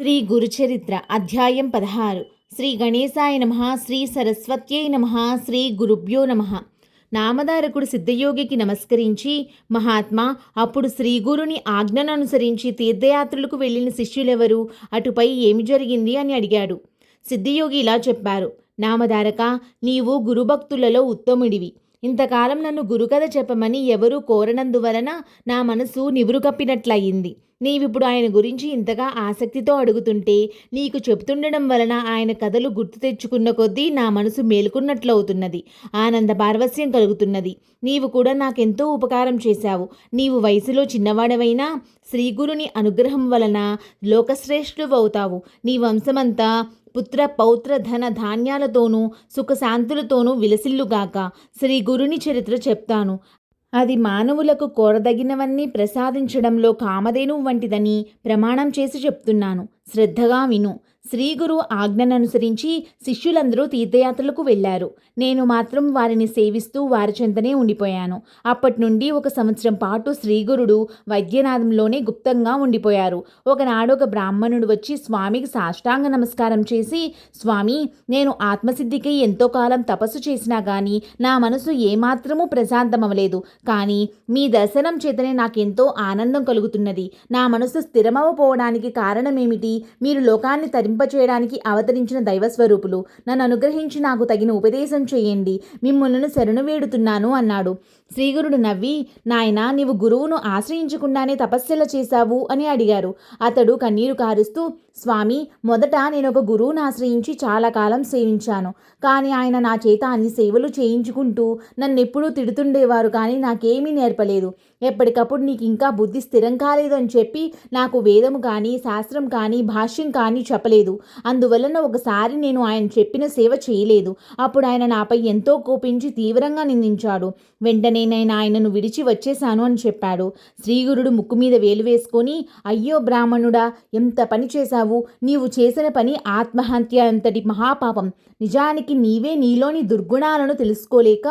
శ్రీ గురుచరిత్ర అధ్యాయం పదహారు. శ్రీ గణేశాయ నమ శ్రీ సరస్వత్యై నమ శ్రీ గురుభ్యో నమ. నామధారకుడు సిద్ధయోగికి నమస్కరించి మహాత్మా అప్పుడు శ్రీ గురుని ఆజ్ఞను అనుసరించి తీర్థయాత్రలకు వెళ్ళిన శిష్యులెవరు? అటుపై ఏమి జరిగింది అని అడిగాడు. సిద్ధయోగి ఇలా చెప్పారు. నామధారక నీవు గురుభక్తులలో ఉత్తముడివి. ఇంతకాలం నన్ను గురుకథ చెప్పమని ఎవరూ కోరనందువలన నా మనసు నివురు కప్పినట్లయింది నీవిప్పుడు ఆయన గురించి ఇంతగా ఆసక్తితో అడుగుతుంటే నీకు చెబుతుండడం వలన ఆయన కథలు గుర్తు తెచ్చుకున్న కొద్దీ నా మనసు మేలుకున్నట్లవుతున్నది. ఆనంద పార్వస్యం కలుగుతున్నది. నీవు కూడా నాకెంతో ఉపకారం చేశావు. నీవు వయసులో చిన్నవాడవైనా శ్రీగురుని అనుగ్రహం వలన లోకశ్రేష్ఠువు అవుతావు నీ వంశమంతా పుత్ర పౌత్ర ధన ధాన్యాలతోనూ సుఖశాంతులతోనూ విలసిల్లుగాక శ్రీ గురుని చరిత్ర చెప్తాను. అది మానవులకు కోరదగినవన్నీ ప్రసాదించడంలో కామధేను వంటిదని ప్రమాణం చేసి చెప్తున్నాను. శ్రద్ధగా విను. శ్రీగురు ఆజ్ఞననుసరించి శిష్యులందరూ తీర్థయాత్రలకు వెళ్ళారు. నేను మాత్రం వారిని సేవిస్తూ వారి చెంతనే ఉండిపోయాను. అప్పటి నుండి ఒక సంవత్సరం పాటు శ్రీగురుడు వైద్యనాథంలోనే గుప్తంగా ఉండిపోయారు. ఒకనాడు ఒక బ్రాహ్మణుడు వచ్చి స్వామికి సాష్టాంగ నమస్కారం చేసి స్వామి నేను ఆత్మసిద్ధికి ఎంతో కాలం తపస్సు చేసినా కానీ నా మనసు ఏమాత్రమూ ప్రశాంతమవలేదు కానీ మీ దర్శనం చేతనే నాకెంతో ఆనందం కలుగుతున్నది. నా మనసు స్థిరమవపోవడానికి కారణమేమిటి? మీరు లోకాన్ని తరింపచేయడానికి అవతరించిన దైవస్వరూపులు నన్ను అనుగ్రహించి నాకు తగిన ఉపదేశం చేయండి. మిమ్మల్ని శరణు వేడుతున్నాను అన్నాడు. శ్రీగురుడు నవ్వి నాయనా నీవు గురువును ఆశ్రయించకుండానే తపస్సుల చేశావు అని అడిగారు. అతడు కన్నీరు కారుస్తూ స్వామి మొదట నేను ఒక గురువును ఆశ్రయించి చాలా కాలం సేవించాను. కానీ ఆయన నా చేత అన్ని సేవలు చేయించుకుంటూ నన్ను ఎప్పుడూ తిడుతుండేవారు కానీ నాకేమీ నేర్పలేదు. ఎప్పటికప్పుడు నీకు ఇంకా బుద్ధి స్థిరం కాలేదు అని చెప్పి నాకు వేదము కానీ శాస్త్రం కానీ భాష్యం కానీ చెప్పలేదు. అందువలన ఒకసారి నేను ఆయన చెప్పిన సేవ చేయలేదు. అప్పుడు ఆయన నాపై ఎంతో కోపించి తీవ్రంగా నిందించాడు. వెంటనే నేనైనా ఆయనను విడిచి వచ్చేశాను అని చెప్పాడు. శ్రీగురుడు ముక్కు మీద వేలు వేసుకొని అయ్యో బ్రాహ్మణుడా ఎంత పని చేశావు? నీవు చేసిన పని ఆత్మహత్య అంతటి మహాపాపం. నిజానికి నీవే నీలోని దుర్గుణాలను తెలుసుకోలేక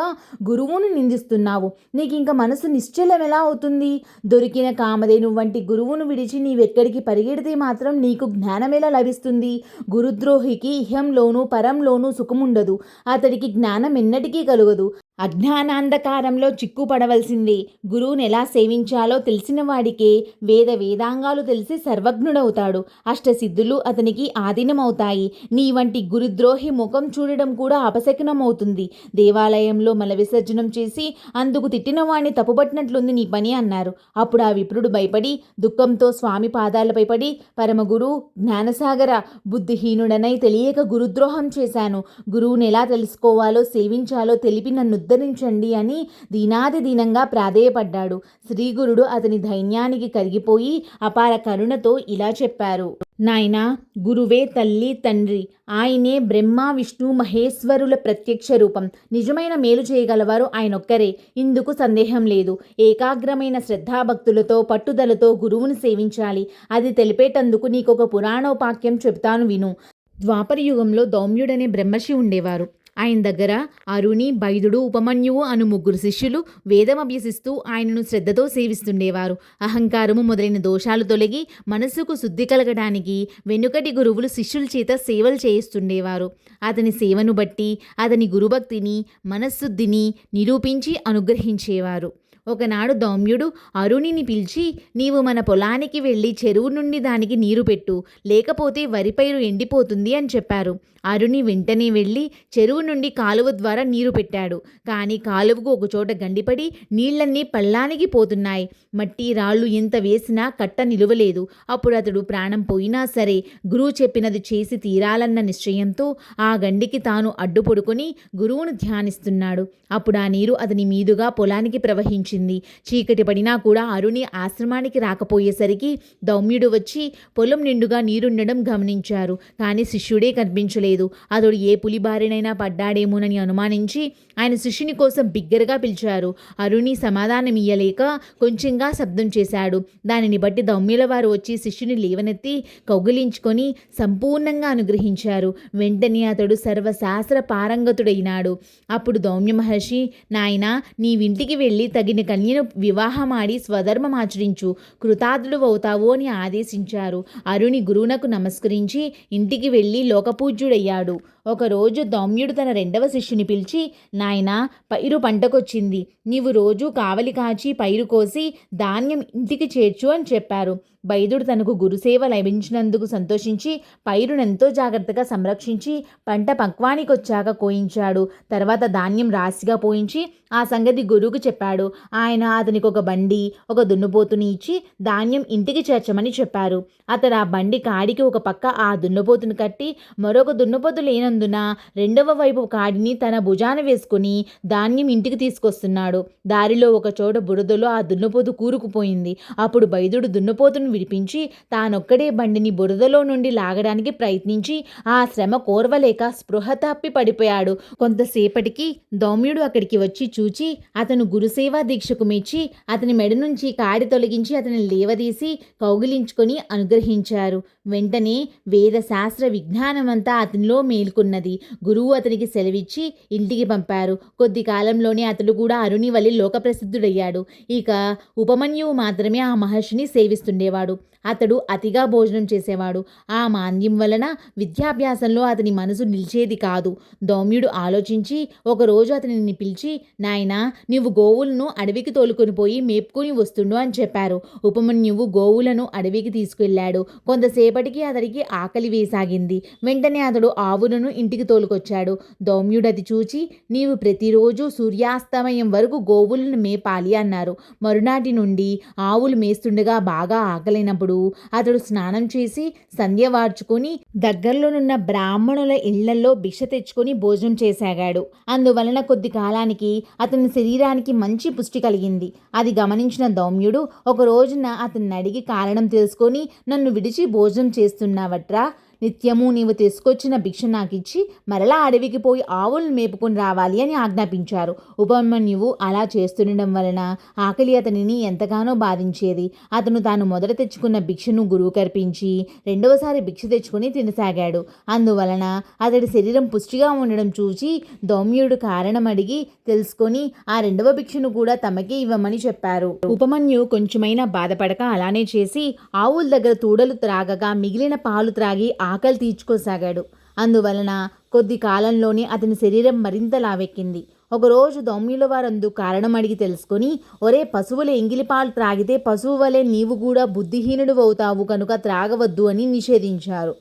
గురువును నిందిస్తున్నావు. నీకు ఇంకా మనసు నిశ్చలం ఎలా అవుతుంది? దొరికిన కామధేను వంటి గురువును విడిచి నీవెక్కడికి పరిగెడితే మాత్రం నీకు జ్ఞానం ఎలా లభిస్తుంది? గురుద్రోహికి ఇహంలోనూ పరంలోనూ సుఖముండదు. అతడికి జ్ఞానం ఎన్నటికీ కలుగదు. అజ్ఞానాంధకారంలో చిక్కుపడవలసింది. గురువుని ఎలా సేవించాలో తెలిసిన వాడికే వేద వేదాంగాలు తెలిసి సర్వజ్ఞుడవుతాడు. అష్టసిద్ధులు అతనికి ఆధీనమవుతాయి. నీ వంటి గురుద్రోహి ముఖం చూడడం కూడా అపశకనమవుతుంది. దేవాలయంలో మల విసర్జనం చేసి అందుకు తిట్టిన వాణ్ణి తప్పుపట్టినట్లుంది నీ పని అన్నారు. అప్పుడు ఆ విప్రుడు భయపడి దుఃఖంతో స్వామి పాదాలపై పడి పరమగురు జ్ఞానసాగర బుద్ధిహీనుడనై తెలియక గురుద్రోహం చేశాను. గురువుని ఎలా తెలుసుకోవాలో సేవించాలో తెలిపి నన్ను ఉద్ధరించండి అని దీనాది దీనంగా ప్రాధేయపడ్డాడు. శ్రీగురుడు అతని ధైన్యానికి కరిగిపోయి అపార కరుణతో ఇలా చెప్పారు. నాయనా గురువే తల్లి తండ్రి ఆయనే బ్రహ్మ విష్ణు మహేశ్వరుల ప్రత్యక్ష రూపం. నిజమైన మేలు చేయగలవారు ఆయనొక్కరే. ఇందుకు సందేహం లేదు. ఏకాగ్రమైన శ్రద్ధాభక్తులతో పట్టుదలతో గురువును సేవించాలి. అది తెలిపేటందుకు నీకొక పురాణోపాక్యం చెబుతాను విను. ద్వాపర యుగంలో దౌమ్యుడనే బ్రహ్మర్షి ఉండేవారు ఆయన దగ్గర అరుణి బైదుడు ఉపమన్యువు అను ముగ్గురు శిష్యులు వేదం అభ్యసిస్తూ ఆయనను శ్రద్ధతో సేవిస్తుండేవారు. అహంకారము మొదలైన దోషాలు తొలగి మనస్సుకు శుద్ధి కలగడానికి వెనుకటి గురువులు శిష్యుల చేత సేవలు చేయిస్తుండేవారు. అతని సేవను బట్టి అతని గురుభక్తిని మనశ్శుద్ధిని నిరూపించి అనుగ్రహించేవారు. ఒకనాడు దౌమ్యుడు అరుణిని పిలిచి నీవు మన పొలానికి వెళ్ళి చెరువు నుండి దానికి నీరు పెట్టు లేకపోతే వరి పైరు ఎండిపోతుంది అని చెప్పారు. అరుణి వెంటనే వెళ్ళి చెరువు నుండి కాలువ ద్వారా నీరు పెట్టాడు. కానీ కాలువకు ఒకచోట గండిపడి నీళ్ళన్నీ పల్లానికి పోతున్నాయి. మట్టి రాళ్ళు ఎంత వేసినా కట్ట నిలువలేదు. అప్పుడు అతడు ప్రాణం పోయినా సరే గురువు చెప్పినది చేసి తీరాలన్న నిశ్చయంతో ఆ గండికి తాను అడ్డుపడుకొని గురువును ధ్యానిస్తున్నాడు. అప్పుడు ఆ నీరు అతని మీదుగా పొలానికి ప్రవహించింది. చీకటి పడినా కూడా అరుణి ఆశ్రమానికి రాకపోయేసరికి దౌమ్యుడు వచ్చి పొలం నిండుగా నీరుండడం గమనించారు. కానీ శిష్యుడే కనిపించలేదు. అతడు ఏ పులి బారినైనా పడ్డాడేమోనని అనుమానించి ఆయన శిష్యుని కోసం బిగ్గరగా పిలిచారు. అరుణి సమాధానం ఇయ్యలేక కొంచెంగా శబ్దం చేశాడు. దానిని బట్టి దౌమ్యుల వారు వచ్చి శిష్యుని లేవనెత్తి కౌగిలించుకొని సంపూర్ణంగా అనుగ్రహించారు. వెంటనే అతడు సర్వశాస్త్ర పారంగతుడైనాడు. అప్పుడు దౌమ్య మహర్షి నాయన నీవింటికి వెళ్ళి తగిన నిన్ను కన్యను వివాహమాడి స్వధర్మం ఆచరించు కృతార్థుడు అవుతావు అని ఆదేశించారు. అరుణి గురువునకు నమస్కరించి ఇంటికి వెళ్ళి లోకపూజ్యుడయ్యాడు. ఒకరోజు దౌమ్యుడు తన రెండవ శిష్యుని పిలిచి నాయనా పైరు పంటకొచ్చింది. నీవు రోజు కావలి కాచి పైరు కోసి ధాన్యం ఇంటికి చేర్చు అని చెప్పారు. వైద్యుడు తనకు గురుసేవ లభించినందుకు సంతోషించి పైరునెంతో జాగ్రత్తగా సంరక్షించి పంట పక్వానికి వచ్చాక కోయించాడు. తర్వాత ధాన్యం రాశిగా పోయించి ఆ సంగతి గురువుకు చెప్పాడు. ఆయన అతనికి ఒక బండి ఒక దున్నుపోతుని ఇచ్చి ధాన్యం ఇంటికి చేర్చమని చెప్పారు. అతడు ఆ బండి కాడికి ఒక పక్క ఆ దున్నుపోతుని కట్టి మరొక దున్నుపోతు లేనందు లేనందున రెండవ వైపు కాడిని తన భుజాన వేసుకుని ధాన్యం ఇంటికి తీసుకొస్తున్నాడు. దారిలో ఒక చోట బురదలో ఆ దున్నపోతు కూరుకుపోయింది. అప్పుడు బైదుడు దున్నపోతును విడిపించి తానొక్కడే బండిని బురదలో నుండి లాగడానికి ప్రయత్నించి ఆ శ్రమ కోర్వలేక స్పృహ తప్పి పడిపోయాడు. కొంతసేపటికి దౌమ్యుడు అక్కడికి వచ్చి చూచి అతను గురుసేవా దీక్షకు మెచ్చి అతని మెడ నుంచి కాడి తొలగించి అతని లేవదీసి కౌగిలించుకొని అనుగ్రహించారు. వెంటనే వేద శాస్త్ర విజ్ఞానమంతా అతనిలో మేల్కొన్నది గురువు అతనికి సెలవిచ్చి ఇంటికి పంపారు. కొద్ది కాలంలోనే అతడు కూడా అరుణి వల్లి లోకప్రసిద్ధుడయ్యాడు. ఇక ఉపమన్యువు మాత్రమే ఆ మహర్షిని సేవిస్తుండేవాడు. అతడు అతిగా భోజనం చేసేవాడు. ఆ మాంద్యం వలన విద్యాభ్యాసంలో అతని మనసు నిలిచేది కాదు. దౌమ్యుడు ఆలోచించి ఒకరోజు అతనిని పిలిచి నాయనా నీవు గోవులను అడవికి తోలుకొని పోయి మేపుకొని వస్తుండు అని చెప్పారు. ఉపమన్యువు గోవులను అడవికి తీసుకెళ్ళాడు కొంతసేపటికి అతడికి ఆకలి వేసాగింది. వెంటనే అతడు ఆవులను ఇంటికి తోలుకొచ్చాడు. దౌమ్యుడు అది చూచి నీవు ప్రతిరోజు సూర్యాస్తమయం వరకు గోవులను మేపాలి అన్నారు. మరునాటి నుండి ఆవులు మేస్తుండగా బాగా ఆకలైనప్పుడు అతడు స్నానం చేసి సంధ్య వార్చుకొని దగ్గరలోనున్న బ్రాహ్మణుల ఇళ్ళలో భిక్ష తెచ్చుకొని భోజనం చేసాగాడు. అందువలన కొద్ది కాలానికి అతని శరీరానికి మంచి పుష్టి కలిగింది. అది గమనించిన దౌమ్యుడు ఒక రోజున అతన్ని అడిగి కారణం తెలుసుకొని నన్ను విడిచి భోజనం చేస్తున్నావట్రా? నిత్యము నీవు తీసుకొచ్చిన భిక్ష నాకిచ్చి మరలా అడవికి పోయి ఆవులను మేపుకొని రావాలి అని ఆజ్ఞాపించారు. ఉపమన్యువు అలా చేస్తుండడం వలన ఆకలి అతనిని ఎంతగానో బాధించేది. అతను తాను మొదట తెచ్చుకున్న భిక్షను గురువు కర్పించి రెండవసారి భిక్ష తెచ్చుకొని తినసాగాడు. అందువలన అతడి శరీరం పుష్టిగా ఉండడం చూచి దౌమ్యుడు కారణం అడిగి తెలుసుకొని ఆ రెండవ భిక్షను కూడా తమకే ఇవ్వమని చెప్పారు. ఉపమన్యు కొంచెమైనా బాధపడక అలానే చేసి ఆవుల దగ్గర తూడలు త్రాగగా మిగిలిన పాలు త్రాగి ఆకలి తీర్చుకోసాగాడు. అందువలన కొద్ది కాలంలోనే అతని శరీరం మరింత లావెక్కింది. ఒకరోజు దౌమ్యుల వారందు కారణం అడిగి తెలుసుకొని ఒరే పశువుల ఎంగిలి పాలు త్రాగితే పశువు వలె నీవు కూడా బుద్ధిహీనుడు అవుతావు కనుక త్రాగవద్దు అని నిషేధించారు.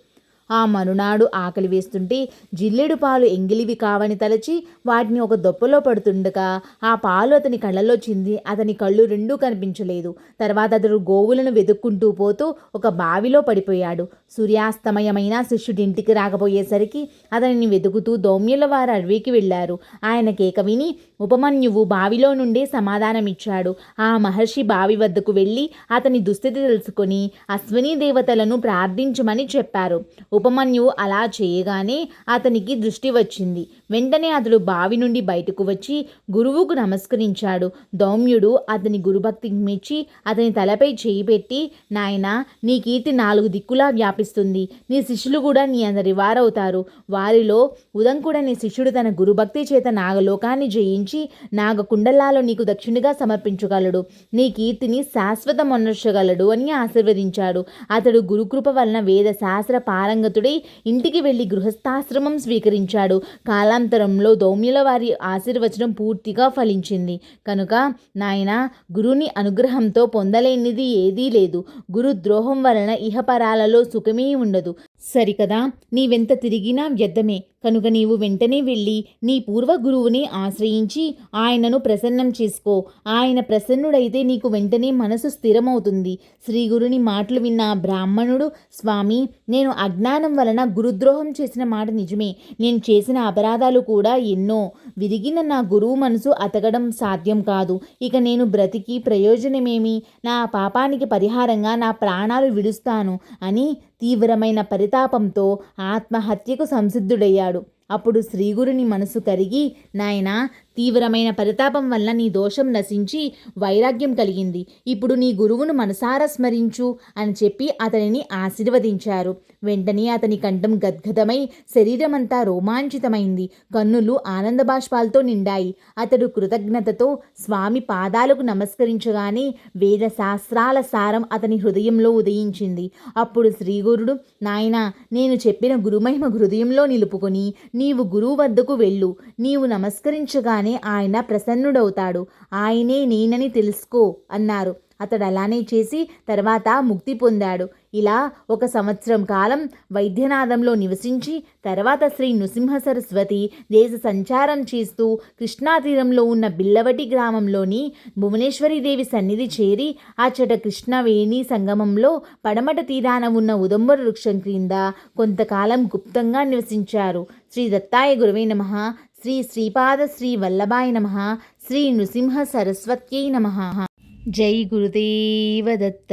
ఆ మరునాడు ఆకలి వేస్తుంటే జిల్లెడు పాలు ఎంగిలివి కావని తలచి వాటిని ఒక దొప్పలో పడుతుండగా ఆ పాలు అతని కళ్ళలో చింది అతని కళ్ళు రెండూ కనిపించలేదు. తర్వాత అతడు గోవులను వెతుక్కుంటూ పోతూ ఒక బావిలో పడిపోయాడు. సూర్యాస్తమయమైన శిష్యుడి ఇంటికి రాకపోయేసరికి అతనిని వెతుకుతూ దౌమ్యుల వారు అడవికి వెళ్ళారు. ఆయన కేక విని ఉపమన్యువు బావిలో నుండే సమాధానమిచ్చాడు. ఆ మహర్షి బావి వద్దకు వెళ్ళి అతని దుస్థితి తెలుసుకొని అశ్విని దేవతలను ప్రార్థించమని చెప్పారు. ఉపమన్యువు అలా చేయగానే అతనికి దృష్టి వచ్చింది. వెంటనే అతడు బావి నుండి బయటకు వచ్చి గురువుకు నమస్కరించాడు. దౌమ్యుడు అతని గురుభక్తికి మెచ్చి అతని తలపై చేయి పెట్టి నాయన నీ కీర్తి నాలుగు దిక్కులా వ్యాపిస్తుంది నీ శిష్యులు కూడా నీ అందరి వారవుతారు. వారిలో ఉదంకుడనే శిష్యుడు తన గురుభక్తి చేత నాగలోకాన్ని జయించి నాగకుండలాలో నీకు దక్షిణగా సమర్పించగలడు. నీ కీర్తిని శాశ్వతమొనర్చగలడు అని ఆశీర్వదించాడు. అతడు గురుకృప వలన వేద శాస్త్ర పారంగతుడై ఇంటికి వెళ్ళి గృహస్థాశ్రమం స్వీకరించాడు. కాలాంతరంలో దౌమ్యుల వారి ఆశీర్వచనం పూర్తిగా ఫలించింది. కనుక నాయన గురుని అనుగ్రహంతో పొందలేనిది ఏదీ లేదు. గురు ద్రోహం వలన ఇహపరాలలో సుఖమే ఉండదు. సరికదా నీవెంత తిరిగినా వ్యర్థమే. కనుక నీవు వెంటనే వెళ్ళి నీ పూర్వ గురువుని ఆశ్రయించి ఆయనను ప్రసన్నం చేసుకో. ఆయన ప్రసన్నుడైతే నీకు వెంటనే మనసు స్థిరమవుతుంది. శ్రీ గురుని మాటలు విన్న బ్రాహ్మణుడు స్వామి నేను అజ్ఞానం వలన గురుద్రోహం చేసిన మాట నిజమే. నేను చేసిన అపరాధాలు కూడా ఎన్నో. విరిగిన నా గురువు మనసు అతగడం సాధ్యం కాదు. ఇక నేను బ్రతికి ప్రయోజనమేమి? నా పాపానికి పరిహారంగా నా ప్రాణాలు విడుస్తాను అని తీవ్రమైన పరితాపంతో ఆత్మహత్యకు సంసిద్ధుడయ్యాడు. అప్పుడు శ్రీగురుని మనసు కరిగి నాయనా తీవ్రమైన పరితాపం వల్ల నీ దోషం నశించి వైరాగ్యం కలిగింది. ఇప్పుడు నీ గురువును మనసారా స్మరించు అని చెప్పి అతనిని ఆశీర్వదించారు. వెంటనే అతని కంఠం గద్గదమై శరీరమంతా రోమాంచితమైంది. కన్నులు ఆనంద బాష్పాలతో నిండాయి. అతడు కృతజ్ఞతతో స్వామి పాదాలకు నమస్కరించగానే వేద శాస్త్రాల సారం అతని హృదయంలో ఉదయించింది. అప్పుడు శ్రీగురుడు నాయనా నేను చెప్పిన గురుమహిమ హృదయంలో నిలుపుకొని నీవు గురువు వద్దకు వెళ్ళు. నీవు నమస్కరించగా చూడగానే ఆయన ప్రసన్నుడవుతాడు. ఆయనే నేనని తెలుసుకో అన్నారు. అతడు అలానే చేసి తర్వాత ముక్తి పొందాడు. ఇలా ఒక సంవత్సరం కాలం వైద్యనాథంలో నివసించి తర్వాత శ్రీ నృసింహ సరస్వతి దేశ సంచారం చేస్తూ కృష్ణా తీరంలో ఉన్న బిల్లవటి గ్రామంలోని భువనేశ్వరీదేవి సన్నిధి చేరి అచ్చట కృష్ణవేణి సంగమంలో పడమట తీరాన ఉన్న ఉదంబర వృక్షం క్రింద కొంతకాలం గుప్తంగా నివసించారు. శ్రీ దత్తాయ గురువే నమ. శ్రీ శ్రీపాద శ్రీ వల్లభాయ నమ శ్రీ నృసింహ సరస్వత్యై నమ. జై గురుదేవ దత్త.